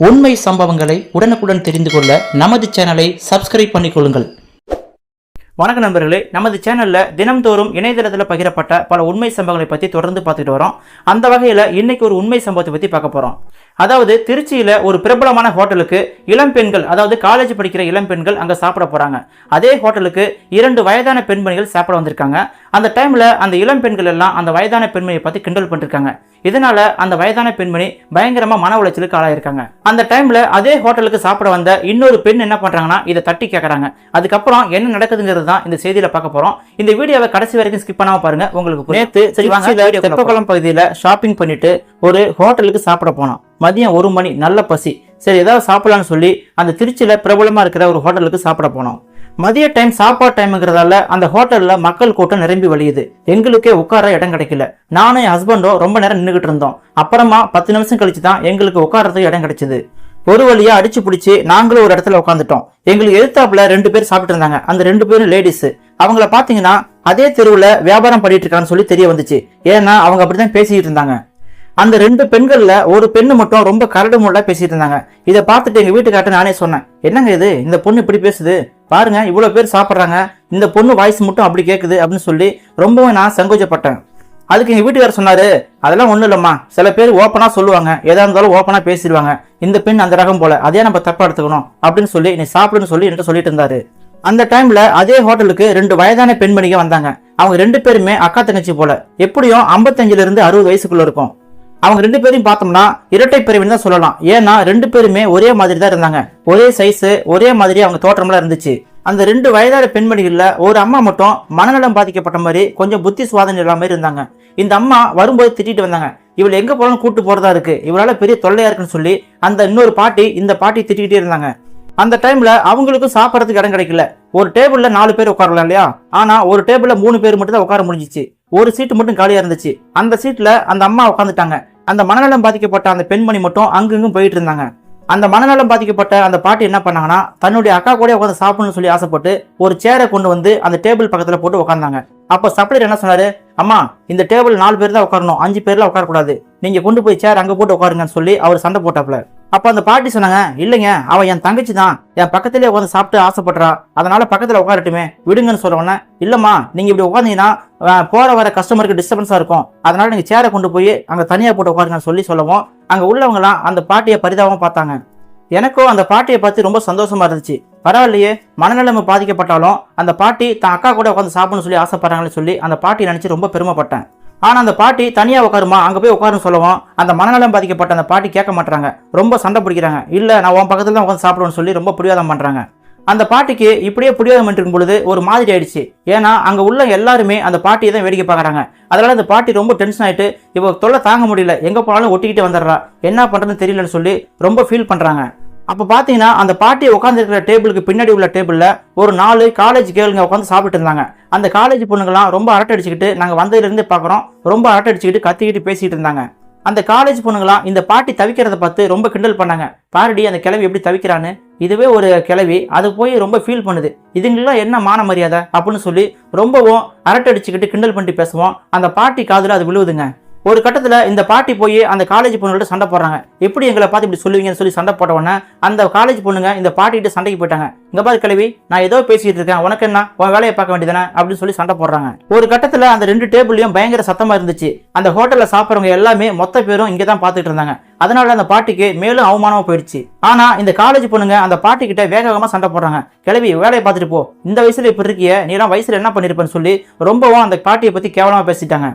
உண்மை சம்பவங்களை உடனுக்குடன் தெரிந்து கொள்ள நமது சேனலை சப்ஸ்கிரைப் பண்ணிக்கொள்ளுங்கள் வணக்க நண்பர்களே நமது சேனலில் தினம்தோறும் இணையதளத்தில் பகிரப்பட்ட பல உண்மை சம்பவங்களை பற்றி தொடர்ந்து பார்த்துட்டு வரோம். அந்த வகையில் இன்னைக்கு ஒரு உண்மை சம்பவத்தை பற்றி பார்க்க போகிறோம் அதாவது திருச்சியில் ஒரு பிரபலமான ஹோட்டலுக்கு இளம் பெண்கள் அதாவது காலேஜ் படிக்கிற இளம் பெண்கள் அங்கே சாப்பிட போகிறாங்க அதே ஹோட்டலுக்கு இரண்டு வயதான பெண்மணிகள் சாப்பிட வந்திருக்காங்க. அந்த டைமில் அந்த இளம் பெண்கள் எல்லாம் அந்த வயதான பெண்மணியை பார்த்து கிண்டல் பண்ணிருக்காங்க. இதனால அந்த வயதான பெண்மணி பயங்கரமா மன உளைச்சலுக்கு ஆளாயிருக்காங்க. அந்த டைம்ல அதே ஹோட்டலுக்கு சாப்பிட வந்த இன்னொரு பெண் என்ன பண்றாங்கன்னா இதை தட்டி கேட்கறாங்க அதுக்கப்புறம் என்ன நடக்குதுங்கிறது தான் இந்த செய்தியில பார்க்க போறோம். இந்த வீடியோவை கடைசி வரைக்கும் ஸ்கிப் பண்ணாம பாருங்க உங்களுக்கு வாங்க தெப்பக்குளம் பகுதியில ஷாப்பிங் பண்ணிட்டு ஒரு ஹோட்டலுக்கு சாப்பிட போனோம். மதியம் ஒரு மணி நல்ல பசி. சரி ஏதாவது சாப்பிடலான்னு சொல்லி அந்த திருச்சியில் பிரபலமாக இருக்கிற ஒரு ஹோட்டலுக்கு சாப்பிட போனோம். மதிய டைம் சாப்பாடு டைம்ங்கிறதால அந்த ஹோட்டலில் மக்கள் கூட்டம் நிரம்பி வழியுது. எங்களுக்கே உட்கார இடம் கிடைக்கல. நானும் என் ஹஸ்பண்டும் ரொம்ப நேரம் நின்றுகிட்டு இருந்தோம். அப்புறமா பத்து நிமிஷம் கழிச்சு தான் எங்களுக்கு உட்காரத்துக்கு இடம் கிடைச்சிது. ஒரு வழியா அடிச்சு பிடிச்சி நாங்களும் ஒரு இடத்துல உட்காந்துட்டோம் எங்களுக்கு எதிர்த்தாப்புல ரெண்டு பேர் சாப்பிட்டு இருந்தாங்க. அந்த ரெண்டு பேரும் லேடிஸ் அவங்கள பாத்தீங்கன்னா அதே தெருவுல வியாபாரம் பண்ணிட்டு இருக்கான்னு சொல்லி தெரிய வந்துச்சு. ஏன்னா அவங்க அப்படிதான் பேசிக்கிட்டு இருந்தாங்க. அந்த ரெண்டு பெண்களில் ஒரு பெண்ணு மட்டும் ரொம்ப கரடு முரடா பேசிட்டு இருந்தாங்க. இதை பார்த்துட்டு எங்க வீட்டுக்கார்ட்ட நானே சொன்னேன் என்னங்க இது? இந்த பொண்ணு இப்படி பேசுது? பாருங்க இவ்வளவு பேர் சாப்பிட்றாங்க. இந்த பொண்ணு வாய்ஸ் மட்டும் அப்படி கேட்குது அப்படின்னு சொல்லி ரொம்பவும் நான் சங்கோச்சப்பட்டேன் அதுக்கு எங்க வீட்டுக்காரர் சொன்னாரு அதெல்லாம் ஒண்ணும் இல்லம்மா. சில பேர் ஓப்பனா சொல்லுவாங்க. ஏதா இருந்தாலும் ஓப்பனா பேசிடுவாங்க. இந்த பெண் அந்த ரகம் போல அதே நம்ம தப்பா எடுத்துக்கணும் அப்படின்னு சொல்லி நீ சாப்பிடுன்னு சொல்லி என்கிட்ட சொல்லிட்டு இருந்தாரு. அந்த டைம்ல அதே ஹோட்டலுக்கு ரெண்டு வயதான பெண்மணிங்க வந்தாங்க. அவங்க ரெண்டு பேருமே அக்கா தங்கச்சி போல. எப்படியும் 55 இருந்து அறுபது வயசுக்குள்ள இருக்கும். அவங்க ரெண்டு பேரையும் பார்த்தோம்னா இரட்டை பிரிவின் தான் சொல்லலாம். ஏன்னா ரெண்டு பேருமே ஒரே மாதிரி தான் இருந்தாங்க. ஒரே சைஸ் ஒரே மாதிரி அவங்க தோற்றம்லாம் இருந்துச்சு. அந்த ரெண்டு வயதான பெண்மணிகளில் ஒரு அம்மா மட்டும் மனநலம் பாதிக்கப்பட்ட மாதிரி கொஞ்சம் புத்தி சுவாதனை இல்லாமல் இருந்தாங்க. இந்த அம்மா வரும்போது திட்டிட்டு வந்தாங்க. இவள் எங்க போனாலும் கூட்டு போறதா இருக்கு. இவளால பெரிய தொல்லையா இருக்குன்னு சொல்லி அந்த இன்னொரு பாட்டி இந்த பாட்டி திட்டிக்கிட்டே இருந்தாங்க. அந்த டைம்ல அவங்களுக்கும் சாப்பிட்றதுக்கு இடம் கிடைக்கல. ஒரு டேபிள்ல நாலு பேர் உட்காரலாம் இல்லையா? ஆனா ஒரு டேபிள்ல மூணு பேர் மட்டும் தான் உட்கார முடிஞ்சிச்சு. ஒரு சீட்டு மட்டும் காலியா இருந்துச்சு. அந்த சீட்ல அந்த அம்மா உட்காந்துட்டாங்க அந்த மனநலம் பாதிக்கப்பட்ட அந்த பெண்மணி மட்டும் அங்கங்கும் போயிட்டு இருந்தாங்க. அந்த மனநலம் பாதிக்கப்பட்ட அந்த பாட்டி என்ன பண்ணாங்கன்னா தன்னுடைய அக்கா கூட உட்காந்து சாப்பிடணும்னு சொல்லி ஆசைப்பட்டு ஒரு சேரை கொண்டு வந்து அந்த டேபிள் பக்கத்துல போட்டு உட்காந்தாங்க அப்போ சப்ளையர் என்ன சொன்னாரு? அம்மா இந்த டேபிள் நாலு பேர் தான் உட்காரணும். அஞ்சு பேர்லாம் உட்காரக்கூடாது. நீங்க கொண்டு போய் சேர் அங்க போட்டு உட்காருங்கன்னு சொல்லி அவர் சண்டை போட்டாப்ல அப்ப அந்த பாட்டி சொன்னாங்க இல்லைங்க அவன் என் தங்கச்சி தான். என் பக்கத்திலே உட்காந்து சாப்பிட்டு ஆசைப்படுறா. அதனால பக்கத்துல உட்காரட்டுமே. விடுங்கன்னு சொல்ல உடனே இல்லம்மா நீங்க இப்படி உட்காந்தீங்கன்னா போகிற வர கஸ்டமருக்கு டிஸ்டர்பன்ஸாக இருக்கும். அதனால் நீங்கள் சேரை கொண்டு போய் அங்கே தனியாக போட்டு உட்காருங்கன்னு சொல்லி சொல்லவும் அங்கே உள்ளவங்களாம் அந்த பாட்டியை பரிதாபம் பார்த்தாங்க. எனக்கும் அந்த பாட்டியை பார்த்து ரொம்ப சந்தோஷமாக இருந்துச்சு. பரவாயில்லையே மனநிலைமை பாதிக்கப்பட்டாலும் அந்த பாட்டி தான் அக்கா கூட உட்காந்து சாப்பிடணும்னு சொல்லி ஆசைப்படுறாங்கன்னு சொல்லி அந்த பாட்டி நினச்சி ரொம்ப பெருமைப்பட்டேன். ஆனால் அந்த பாட்டி தனியாக உட்காருமா அங்கே போய் உட்காருன்னு சொல்லுவோம் அந்த மனநலம் பாதிக்கப்பட்ட அந்த பாட்டி கேட்க மாட்டாங்க ரொம்ப சண்டை பிடிக்கிறாங்க. இல்லை நான் உன் பக்கத்தில் தான் உட்காந்து சாப்பிடுவேன்னு சொல்லி ரொம்ப பிடிவாதம் பண்ணுறாங்க அந்த பாட்டிக்கு இப்படியே பிடிவாதம் பண்ணிருக்கும் பொழுது ஒரு மாதிரி ஆயிடுச்சு. ஏன்னா அங்கே உள்ள எல்லாருமே அந்த பாட்டியை தான் வேடிக்கை பார்க்குறாங்க. அதனால் அந்த பாட்டி ரொம்ப டென்ஷன் ஆயிட்டு இவ தொல்லை தாங்க முடியல. எங்கே போனாலும் ஒட்டிக்கிட்டு வந்துடுறா. என்ன பண்ணுறதுன்னு தெரியலன்னு சொல்லி ரொம்ப ஃபீல் பண்ணுறாங்க அப்போ பார்த்தீங்கன்னா அந்த பாட்டி உட்காந்துருக்கிற டேபிளுக்கு பின்னாடி உள்ள டேபிளில் ஒரு நாலு காலேஜ் கேளுங்க உட்காந்து சாப்பிட்டு இருந்தாங்க. அந்த காலேஜ் பொண்ணுங்களாம் ரொம்ப அரட்டை அடிச்சுக்கிட்டு நாங்கள் வந்ததுலேருந்து பார்க்குறோம் ரொம்ப அரட்டை அடிச்சுக்கிட்டு கத்திக்கிட்டு பேசிகிட்டு இருந்தாங்க. அந்த காலேஜ் பொண்ணுங்களாம் இந்த பாட்டி தவிக்கிறத பார்த்து ரொம்ப கிண்டல் பண்ணாங்க. பாருடி அந்த கிளவி எப்படி தவிக்கிறான்னு. இதுவே ஒரு கிளவி அது போய் ரொம்ப ஃபீல் பண்ணுது. இதுங்களாம் என்ன மான மரியாதை? அப்படின்னு சொல்லி ரொம்பவும் அரட்டை அடிச்சுக்கிட்டு கிண்டல் பண்ணிட்டு பேசுவோம். அந்த பாட்டி காதில் அது விழுவுதுங்க. ஒரு கட்டத்தில் இந்த பாட்டி போய் அந்த காலேஜ் பொண்ணுகிட்ட சண்டை போடுறாங்க. எப்படி எங்களை பார்த்து இப்படி சொல்லுவீங்கன்னு சொல்லி சண்டை போட்ட அந்த காலேஜ் பொண்ணுங்க இந்த பாட்டிகிட்ட சண்டைக்கு போயிட்டாங்க. இங்கே பாரு கிழவி நான் ஏதோ பேசிட்டு இருக்கேன். உனக்கு என்ன? உன் வேலையை பார்க்க வேண்டியதானே அப்படின்னு சொல்லி சண்டை போடுறாங்க. ஒரு கட்டத்தில் அந்த ரெண்டு டேபிள்லையும் பயங்கர சத்தமாக இருந்துச்சு. அந்த ஹோட்டலில் சாப்பிட்றவங்க எல்லாமே மொத்த பேரும் இங்கே தான் பார்த்துட்டு இருந்தாங்க. அதனால அந்த பாட்டிக்கு மேலும் அவமானமாக போயிடுச்சு. ஆனால் இந்த காலேஜ் பொண்ணுங்க அந்த பாட்டிக்கிட்ட வேக சண்டை போடுறாங்க. கிளவி வேலையை பார்த்துட்டு போ. இந்த வயசில் இப்போ இருக்கிய நீ எல்லாம் என்ன பண்ணிருப்பேன்னு சொல்லி ரொம்பவும் அந்த பாட்டியை பற்றி கேவலமாக பேசிட்டாங்க.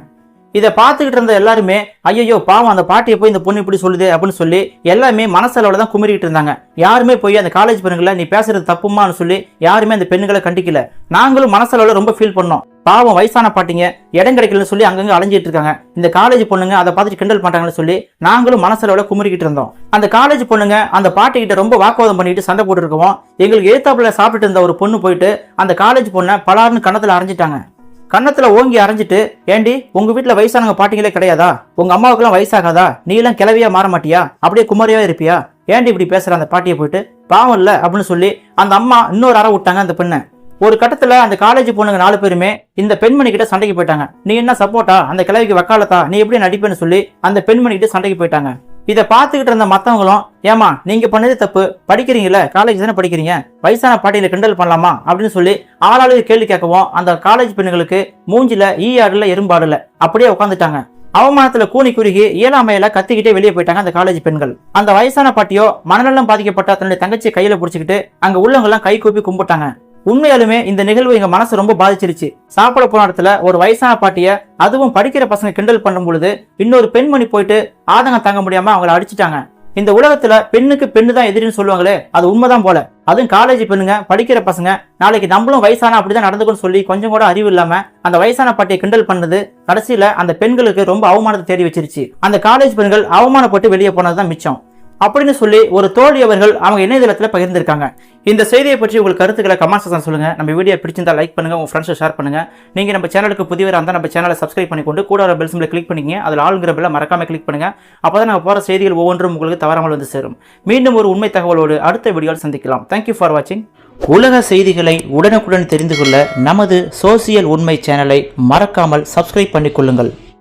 இதை பார்த்துக்கிட்டு இருந்த எல்லாருமே ஐயோ பாவம் அந்த பாட்டியை போய் இந்த பொண்ணு இப்படி சொல்லுது அப்படின்னு சொல்லி எல்லாமே மனசளவில் தான் குமரிக்கிட்டு இருந்தாங்க. யாருமே போய் அந்த காலேஜ் பெண்களை நீ பேசுறது தப்புமான்னு சொல்லி யாருமே அந்த பெண்களை கண்டிக்கல. நாங்களும் மனசளவில் ரொம்ப ஃபீல் பண்ணோம். பாவம் வயசான பாட்டிங்க இடம் கிடைக்கலன்னு சொல்லி அங்கங்க அலைஞ்சிட்டு இருக்காங்க. இந்த காலேஜ் பொண்ணுங்க அதை பார்த்துட்டு கிண்டல் பண்றாங்கன்னு சொல்லி நாங்களும் மனசளவில் குமரிக்கிட்டு இருந்தோம். அந்த காலேஜ் பொண்ணுங்க அந்த பாட்டி கிட்ட ரொம்ப வாக்குவாதம் பண்ணிட்டு சண்டை போட்டுருக்கோம் எங்களுக்கு எழுத்தாப்புல சாப்பிட்டு இருந்த ஒரு பொண்ணு போயிட்டு அந்த காலேஜ் பொண்ணை பலார்னு கன்னத்துல அரைஞ்சிட்டாங்க. கன்னத்துல ஓங்கி அரைஞ்சிட்டு ஏண்டி உங்க வீட்டுல வயசானவங்க பாட்டிங்களே கிடையாதா? உங்க அம்மாவுக்குலாம் வயசாகாதா? நீ எல்லாம் கிளவியா மாற மாட்டியா? அப்படியே குமரியா இருப்பியா? ஏண்டி இப்படி பேசுற அந்த பாட்டியை போயிட்டு? பாவம் இல்ல அப்படின்னு சொல்லி அந்த அம்மா இன்னொரு அறை விட்டாங்க அந்த பெண்ணை. ஒரு கட்டத்துல அந்த காலேஜ் பொண்ணுங்க நாலு பேருமே இந்த பெண்மணி கிட்ட சண்டைக்கு போயிட்டாங்க. நீ என்ன சப்போர்ட்டா அந்த கிழவிக்கு வக்காலத்தா? நீ எப்படி நடிப்பேன்னு சொல்லி அந்த பெண்மணி கிட்ட சண்டைக்கு போயிட்டாங்க. இதை பார்த்துக்கிட்டு இருந்த மற்றவங்களும் ஏமா நீங்க பண்ணது தப்பு படிக்கிறீங்கல்ல காலேஜ் தானே படிக்கிறீங்க? வயசான பாட்டியில கிண்டல் பண்ணலாமா? அப்படின்னு சொல்லி ஆளாளு கேள்வி கேட்கவும் அந்த காலேஜ் பெண்களுக்கு மூஞ்சில ஈ ஆடல எறும்பாடல அப்படியே உட்காந்துட்டாங்க அவமானத்துல கூனி குறுகி இயலாமையில கத்திக்கிட்டே வெளியே போயிட்டாங்க அந்த காலேஜ் பெண்கள். அந்த வயசான பாட்டியோ மனநலம் பாதிக்கப்பட்ட தன்னுடைய தங்கச்சியை கையில பிடிச்சிக்கிட்டு அங்க உள்ளவங்கெல்லாம் கை கூப்பி கும்பிட்டாங்க. உண்மையாலுமே இந்த நிகழ்வு எங்க மனசு ரொம்ப பாதிச்சிருச்சு. சாப்பிட போன இடத்துல ஒரு வயசான பாட்டிய அதுவும் படிக்கிற பசங்க கிண்டல் பண்ணும் பொழுது இன்னொரு பெண்மணி போயிட்டு ஆதங்கம் தாங்க முடியாம அவங்கள அடிச்சிட்டாங்க. இந்த உலகத்துல பெண்ணுக்கு பெண்ணு தான் எதிரின்னு சொல்லுவாங்களே அது உண்மைதான் போல. அதுவும் காலேஜ் பெண்ணுங்க படிக்கிற பசங்க நாளைக்கு நம்மளும் வயசான அப்படிதான் நடந்துக்கணும்னு சொல்லி கொஞ்சம் கூட அறிவு இல்லாம அந்த வயசான பாட்டியை கிண்டல் பண்ணது கடைசியில அந்த பெண்களுக்கு ரொம்ப அவமானத்தை தேடி வச்சிருச்சு. அந்த காலேஜ் பெண்கள் அவமானப்பட்டு வெளியே போனதுதான் மிச்சம். அப்படின்னு சொல்லி ஒரு தோழி அவர்கள் அவங்க இணையதளத்தில் பகிர்ந்திருக்காங்க. இந்த செய்தியை பற்றி உங்கள் கருத்துக்களை கமெண்ட் செக்ஷன் சொல்லுங்க. நம்ம வீடியோ பிடிச்சிருந்தால் லைக் பண்ணுங்க உங்கள் ஃப்ரெண்ட்ஸை ஷேர் பண்ணுங்கள் நீங்கள் நம்ம சேனலுக்கு புதியவராக இருந்தால் நம்ம சேனலை சப்ஸ்கிரைப் பண்ணிக்கொண்டு கூட ஒரு பெல் சிம்பிளை கிளிக் பண்ணிங்க அதில் ஆளுங்கிற பில்லை மறக்காம கிளிக் அப்போ அப்பதான் நம்ம போகிற செய்திகள் ஒவ்வொன்றும் உங்களுக்கு தவறாமல் வந்து சேரும். மீண்டும் ஒரு உண்மை தகவலோடு அடுத்த வீடியோவில் சந்திக்கலாம். தேங்க்யூ ஃபார் வாட்சிங் உலக செய்திகளை உடனுக்குடன் தெரிந்து கொள்ள நமது சோசியல் உண்மை சேனலை மறக்காமல் சப்ஸ்கிரைப் பண்ணிக்கொள்ளுங்கள்